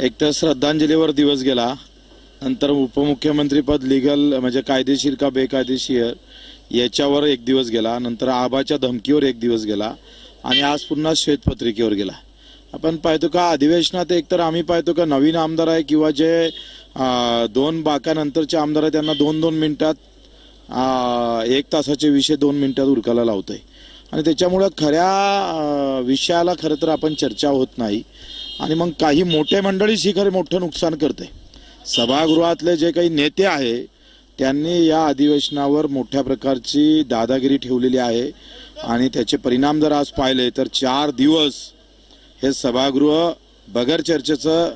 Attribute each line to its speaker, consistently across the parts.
Speaker 1: एक तर श्रद्धांजलीवर दिवस गेला नंतर उपमुख्यमंत्रीपद लिगल म्हणजे कायदेशीर का बेकायदेशीर याच्यावर एक दिवस गेला नंतर आबाच्या धमकीवर एक दिवस गेला आणि आज पुन्हा श्वेतपत्रिकेवर गेला. आपण पाहतो का अधिवेशनात एकतर आम्ही पाहतो का नवीन आमदार आहे किंवा जे दोन बाकानंतरचे आमदार आहे त्यांना दोन दोन मिनिटात एक तासाचे विषय दोन मिनिटात उरकायला लावतोय. आणि त्याच्यामुळं खऱ्या विषयाला खरं तर आपण चर्चा होत नाही. आणि मग काही मोठे मंडळीच ही खरे मोठं नुकसान करते. सभागृहातले जे काही नेते आहे त्यांनी या अधिवेशनावर मोठ्या प्रकारची दादागिरी ठेवलेली आहे आणि त्याचे परिणाम जर आज पाहिले तर चार दिवस हे सभागृह बगर चर्चेचं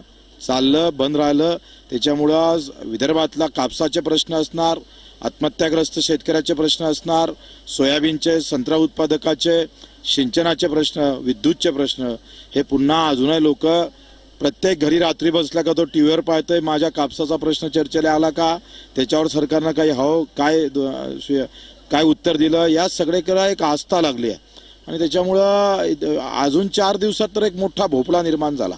Speaker 1: चाललं बंद राहिलं. त्याच्यामुळं आज विदर्भातला कापसाचे प्रश्न असणार आत्महत्याग्रस्त शेतकऱ्याचे प्रश्न असणार सोयाबीनचे संत्रा उत्पादकाचे सिंचनाचे प्रश्न विद्युतचे प्रश्न हे पुन्हा अजूनही लोक प्रत्येक घरी रात्री बसला का तो टी व्हीवर पाहतोय माझ्या कापसाचा प्रश्न चर्चेला आला का? त्याच्यावर सरकारनं काही हो काय काय उत्तर दिलं? या सगळीकडे एक आस्था लागली आहे. आणि त्याच्यामुळं अजून चार दिवसात तर एक मोठा भोपळा निर्माण झाला.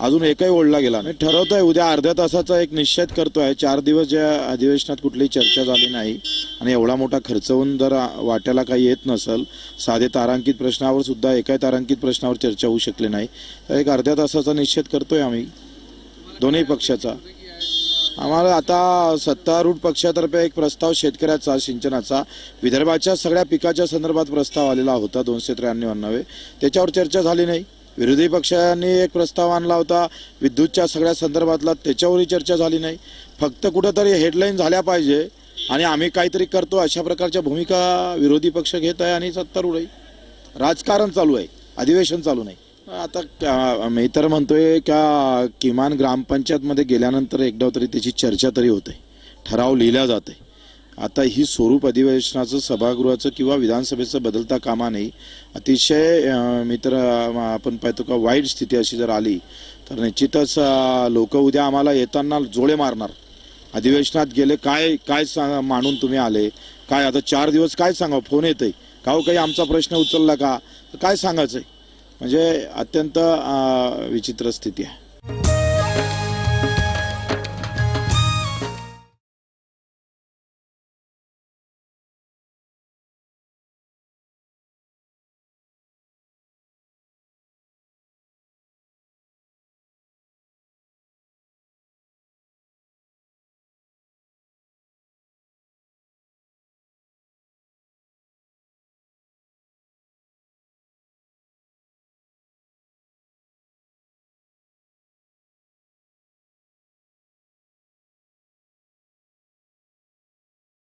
Speaker 1: अजून एकही ओढला गेला नाही. ठरवतोय उद्या अर्ध्या तासाचा एक निश्चित करतोय. चार दिवस ज्या अधिवेशनात कुठलीही चर्चा झाली नाही आणि एवढा मोठा खर्च होऊन जर वाट्याला काही येत नसेल साधे तारांकित प्रश्नावर सुद्धा एकाही तारांकित प्रश्नावर चर्चा होऊ शकली नाही. तर एक अर्ध्या तासाचा निश्चित करतोय आम्ही दोन्ही पक्षाचा. आम्हाला आता सत्तारूढ पक्षातर्फे एक प्रस्ताव शेतकऱ्याचा सिंचनाचा. विदर्भाच्या सगळ्या पिकाच्या संदर्भात प्रस्ताव आलेला होता दोनशे त्र्याण्णव. अन्नवे त्याच्यावर चर्चा झाली नाही. विरोधी पक्षांनी एक प्रस्ताव आणला होता विद्युतच्या सगळ्या संदर्भातला त्याच्यावरही चर्चा झाली नाही. फक्त कुठंतरी हेडलाईन झाल्या पाहिजे आणि आम्ही काहीतरी करतो अशा प्रकारच्या भूमिका विरोधी पक्ष घेत आहे आणि सत्तारूढही राजकारण चालू आहे अधिवेशन चालू नाही. आता का- मी तर म्हणतोय का किमान ग्रामपंचायतमध्ये गेल्यानंतर एकदा तरी त्याची चर्चा तरी होते. ठराव लिहिला जाते आता ही स्वरूप अधिवेशनाचं सभागृहाचं किंवा विधानसभेचं बदलता कामा नाही. अतिशय मित्र आपण पाहतो का वाईट स्थिती अशी जर आली तर निश्चितच लोक उद्या आम्हाला येताना जोडे मारणार. अधिवेशनात गेले काय काय सांग मानून तुम्ही आले? काय आता चार दिवस काय सांगा फोन येतंय. का हो काही आमचा प्रश्न उचलला का? तर काय सांगायचंय? म्हणजे अत्यंत विचित्र स्थिती आहे.